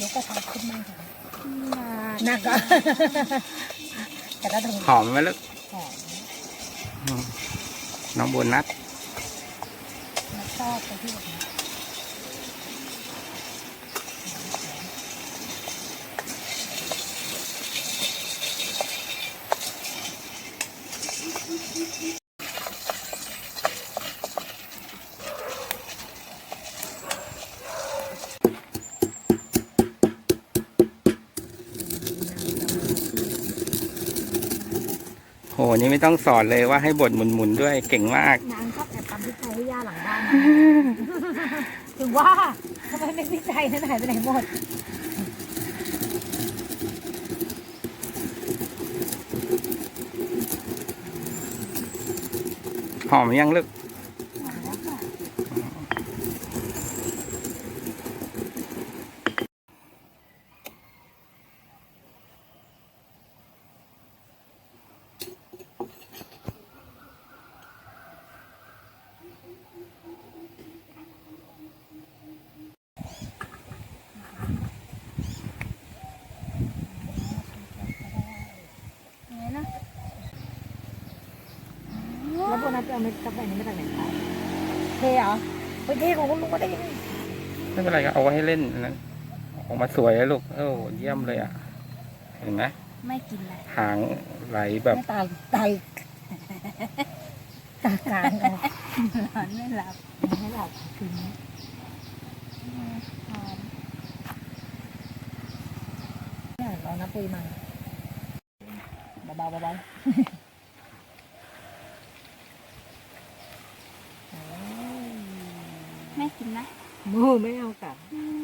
ยกก็ทำขึ้นมาค่ะหนักอะแต่หอมไหมลูกหอมน้องโบนัดแล้วก็ไปที่ แบบนี้โหนี่ไม่ต้องสอนเลยว่าให้บดหมุนๆด้วยเก่งมาก นางชอบแอบตำพริกไทยให้ย่าหลังบ้านนะถึงว่าทำไมไม่พริกไทยนั่นหายไปไหนหมดหอมยังลูก แล้วโบนัสจะเอาเม็ดกาแฟนี้มาจากไหนคะเทเหรอไปเทของคุณลุงก็ได้ยังไงไม่เป็นไรก็เอาไว้ให้เล่นอันนั้นออกมาสวยแล้วลูกโอ้เยี่ยมเลยอะ เห็นไหมไม่กินเลยหางไหลแบบไม่ตายตายตากลางกันนอนไม่หลับไม่หลับคืนนี้เนี่ยเรานับปุยมาเบาๆเบาๆโอ้ย แม่กินนะมือไม่เอากลับอืม